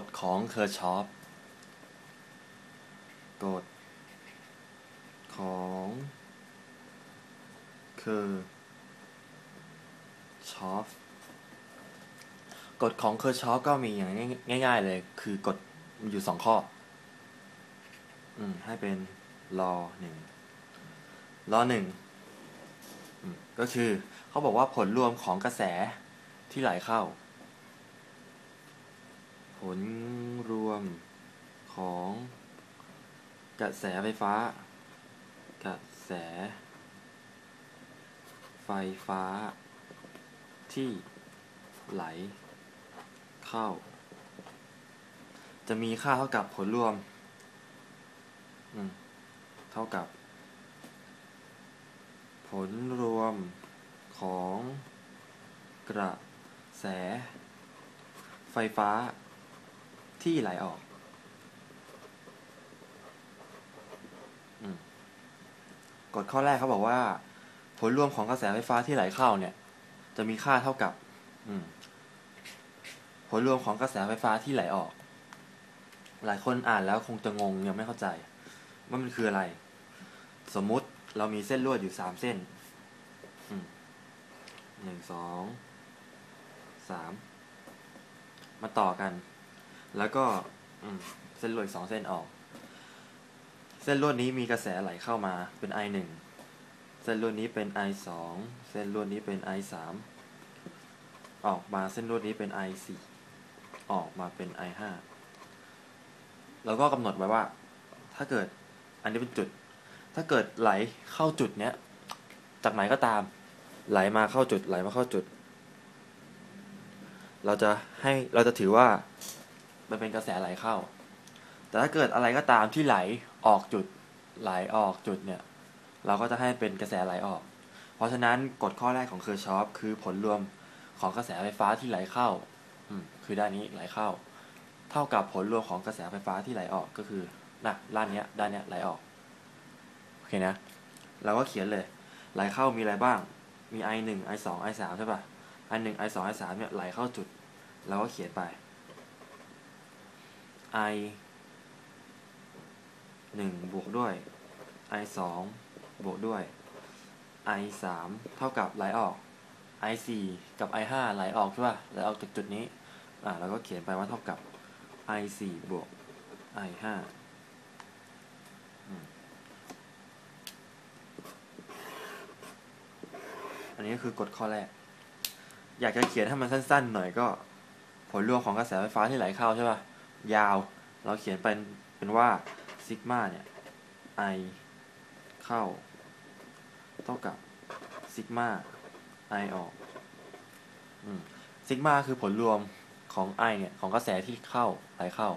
ฎของเคอร์ชอฟกฎของเคอร์ชอฟกฎของเคอร์ชอฟก็มีอย่างง่าย ๆ เลย คือกฎมีอยู่สองข้อ อืม ให้เป็นรอหนึ่งรอหนึ่งก็คือเขาบอกว่าผลรวมของกระแสที่ไหลเข้า ลรวมของกระแสไฟฟ้า กระแส ไฟฟ้า ที่ไหล เข้า จะมีค่าเท่ากับผลรวมอืมเท่ากับ ผลรวมของกระแส ไฟฟ้า ที่ไหลออกอกฎข้อแรกเขาบอกว่า ผลรวมของกระแสไฟฟ้าที่ไหลเข้าเนี่ย จะมีค่าเท่ากับผลรวมของกระแสไฟฟ้าที่ไหลออก หลายคนอ่านแล้วคงจะงงยังไม่เข้าใจว่ามันคืออะไร สมมุติเรามีเส้นลวดอยู่สามเส้นหนึ่งสองสามมาต่อกัน แล้วก็เส้นลวดสองเส้นออก เส้นลวดนี้มีกระแสไหลเข้ามาเป็น I หนึ่งเส้นลวดนี้เป็น I สองเส้นลวดนี้เป็น I สามออกมาเส้นลวดนี้เป็น I สี่ออกมาเป็น I ห้าแล้วก็กำหนดไว้ว่า ถ้าเกิดอันนี้เป็นจุด ถ้าเกิดไหลเข้าจุดเนี้ย จากไหนก็ตาม ไหลมาเข้าจุด ไหลมาเข้าจุด เราจะให้เราจะถือว่า มันเป็นกระแสไหลเข้า แต่ถ้าเกิดอะไรก็ตามที่ไหลออกจุดไหลออกจุดเนี่ย เราก็จะให้เป็นกระแสไหลออก เพราะฉะนั้นกฎข้อแรกของเคอร์ชอฟคือผลรวมของกระแสไฟฟ้าที่ไหลเข้าอืมคือด้านนี้ไหลเข้า เท่ากับผลรวมของกระแสไฟฟ้าที่ไหลออกก็คือนะด้านเนี้ยด้านเนี้ยไหลออกโอเคนะเราก็เขียนเลย ไหลเข้ามีอะไรบ้าง มี i หนึ่ง i สอง i สามใช่ป่ะ i หนึ่ง i สอง i สามเนี่ยไหลเข้าจุด เราก็เขียนไป i หนึ่งบวกด้วย i สองบวกด้วย i สามเท่ากับไหลออก i สี่กับ i ห้าไหลออกใช่ป่ะไหลออกจากจุดนี้ อ่าเราก็เขียนไปว่าเท่ากับ i สี่บวก i ห้าอันนี้ก็คือกฎข้อแรก อยากจะเขียนให้มันสั้นๆ หน่อยก็ ผลรวมของกระแสไฟฟ้าที่ไหลเข้าใช่ป่ะ ยาว เราเขียนเป็นเป็นว่าซิกมาเนี่ย i เข้า เท่ากับซิกมา i ออกซิกมาคือผลรวมของ i เนี่ย ของกระแสที่เข้าไหลเข้า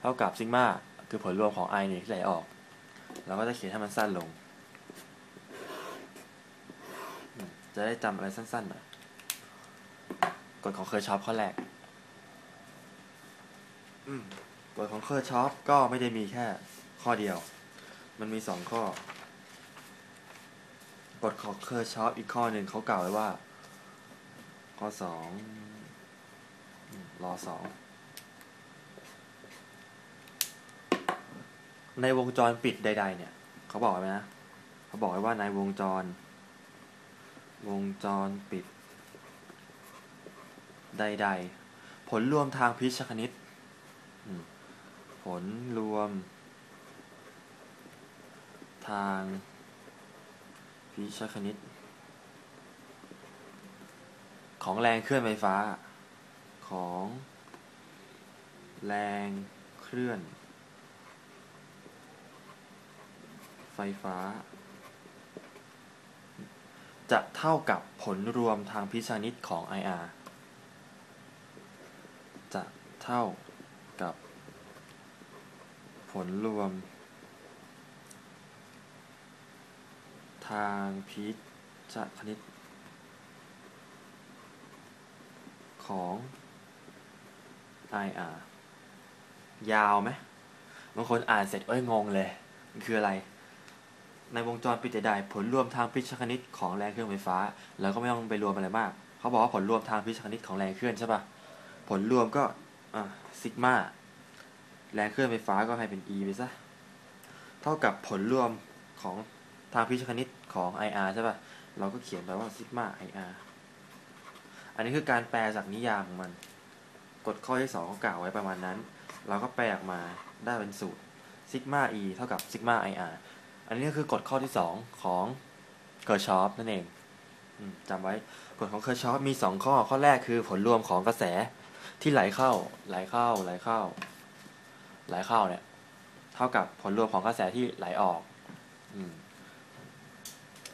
เท่ากับซิกมาคือผลรวมของ i เนี่ยที่ไหลออก เราก็จะเขียนให้มันสั้นลง จะได้จำอะไรสั้นๆหน่อยกฎของเคอร์ชอปข้อแรก กฎของเคอร์ชอปก็ไม่ได้มีแค่ข้อเดียว มันมีสองข้อกฎของเคอร์ชอปอีกข้อหนึ่งเขากล่าวไว้ว่า ข้อสองรอสองในวงจรปิดใด ๆ เนี่ย เขาบอกไว้นะ เขาบอกไว้ว่าในวงจร วงจรปิด ใด ๆ ผลรวมทางพิชคณิต ผลรวม ทางพิชคณิต ของแรงเคลื่อนไฟฟ้า ของ แรงเคลื่อน ไฟฟ้า จะเท่ากับผลรวมทางพิชานิตของ IR จะเท่า ลรวม ทางพิชคณิต ของ IR ยาวไหมบางคนอ่านเสร็จเอ้ยงงเลยมันคืออะไร ในวงจรปิดใดๆผลรวมทางพิชคณิตของแรงเคลื่อนไฟฟ้าแล้วก็ไม่ต้องไปรวมอะไรมาก เขาบอกว่าผลรวมทางพิชคณิตของแรงเคลื่อนใช่ปะผลรวมก็อะซิกมา แรงเคลื่อนไฟฟ้าก็ให้เป็น E ไปซะ เท่ากับผลรวมของทางพิชคณิตของ IR ใช่ป่ะ เราก็เขียนไปว่าซิกมา IR อันนี้คือการแปลจากนิยามของมัน กฎข้อที่สองเขากล่าวไว้ประมาณนั้น เราก็แปลออกมาได้เป็นสูตรซิกมา E เท่ากับซิกมา IR อันนี้ก็คือกฎข้อที่สองของเกิร์ชอฟนั่นเองจำไว้กฎของเคอร์ชอฟมีสองข้อ ข้อแรกคือผลรวมของกระแสที่ไหลเข้า ไหลเข้า ไหลเข้า ไหลเข้าเนี่ย เท่ากับผลรวมของกระแสที่ไหลออก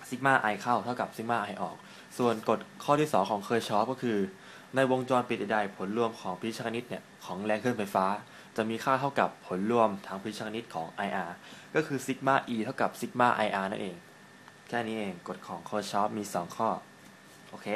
ซิกมาไอเข้าเท่ากับซิกมาไอออก ส่วนกฎข้อที่ 2 ของเคอร์ชอฟก็คือ ในวงจรปิดใดผลรวมของพิชคณิตเนี่ยของแรงเคลื่อนไฟฟ้า จะมีค่าเท่ากับผลรวมทางพิชคณิตของ IR ก็คือซิกมา E เท่ากับซิกมา IR นั่นเอง แค่นี้เองกฎของเคอร์ชอฟมี 2 ข้อ โอเค